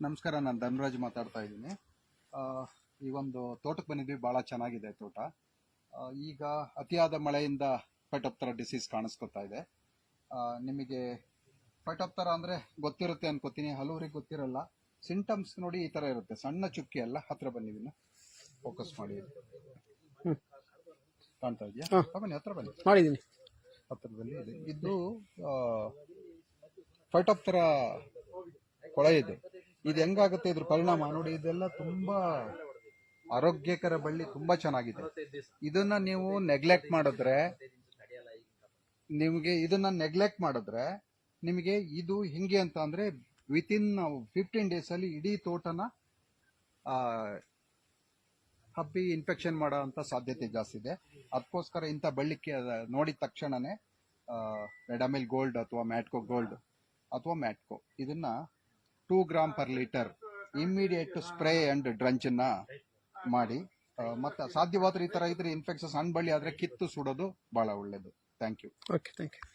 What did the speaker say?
ನಮಸ್ಕಾರ ನಾನು ಧನ್ರಾಜ್ ಮಾತಾಡ್ತಾ ಇದ್ದೀನಿ. ಆ, ಈ ಒಂದು ತೋಟಕ್ಕೆ ಬಂದಿದ್ವಿ ಭಾಳ ಚೆನ್ನಾಗಿದೆ ತೋಟ. ಈಗ ಅತಿಯಾದ ಮಳೆಯಿಂದ ಫೈಟೋಪ್ತರ ಡಿಸೀಸ್ ಕಾಣಿಸ್ಕೊತಾ ಇದೆ. ನಿಮಗೆ ಫೈಟೋಪ್ತರ ಅಂದರೆ ಗೊತ್ತಿರುತ್ತೆ ಅನ್ಕೋತೀನಿ ಹಲವರಿಗೆ ಗೊತ್ತಿರಲ್ಲ. ಸಿಂಟಮ್ಸ್ ನೋಡಿ ಈ ಥರ ಇರುತ್ತೆ. ಸಣ್ಣ ಚುಕ್ಕಿ ಅಲ್ಲ ಹತ್ರ ಬನ್ನಿ ಫೋಕಸ್ ಮಾಡಿ. ಕಾಣ್ತಾ ಇದೆಯಾ. ಬನ್ನಿ ಹತ್ರ ಬನ್ನಿ. ಮಾಡಿದ್ದೀನಿ. ಹತ್ರದಲ್ಲಿ ಇದೆ. ಇದು ಫೈಟೋಪ್ತರ ಕೊಳೆ ಇದೆ. ಇದು ಹೆಂಗಾಗುತ್ತೆ ಇದ್ರ ಪರಿಣಾಮ? ನೋಡಿ, ಇದೆಲ್ಲ ತುಂಬಾ ಆರೋಗ್ಯಕರ ಬಳ್ಳಿ, ತುಂಬಾ ಚೆನ್ನಾಗಿದೆ. ಇದನ್ನ ನೀವು ನೆಗ್ಲೆಕ್ಟ್ ಮಾಡಿದ್ರೆ, ನಿಮಗೆ ಇದನ್ನ ನೆಗ್ಲೆಕ್ಟ್ ಮಾಡಿದ್ರೆ, ನಿಮಗೆ ಇದು ಹಿಂಗೆ ಅಂತ ಅಂದ್ರೆ ವಿತಿನ್ ಫಿಫ್ಟೀನ್ ಡೇಸ್ ಅಲ್ಲಿ ಇಡೀ ತೋಟನ ಹಬ್ಬಿ ಇನ್ಫೆಕ್ಷನ್ ಮಾಡೋ ಅಂತ ಸಾಧ್ಯತೆ ಜಾಸ್ತಿ ಇದೆ. ಅದಕ್ಕೋಸ್ಕರ ಇಂಥ ಬಳ್ಳಿಕ್ಕೆ ನೋಡಿದ ತಕ್ಷಣನೇ ರೆಡಮಿಲ್ ಗೋಲ್ಡ್ ಅಥವಾ ಮ್ಯಾಟ್ಕೋ ಗೋಲ್ಡ್ ಅಥವಾ ಮ್ಯಾಟ್ಕೋ ಇದನ್ನ two gram per litre immediate spray and ಡ್ರಂಚನ್ನ ಮಾಡಿ ಮತ್ತೆ ಸಾಧ್ಯವಾದ್ರೆ ಈ ತರ ಇದ್ರೆ ಇನ್ಫೆಕ್ಷನ್ ಸಣ್ಣ ಆದ್ರೆ ಕಿತ್ತು ಸುಡೋದು ಬಹಳ ಒಳ್ಳೇದು. Thank you okay thank you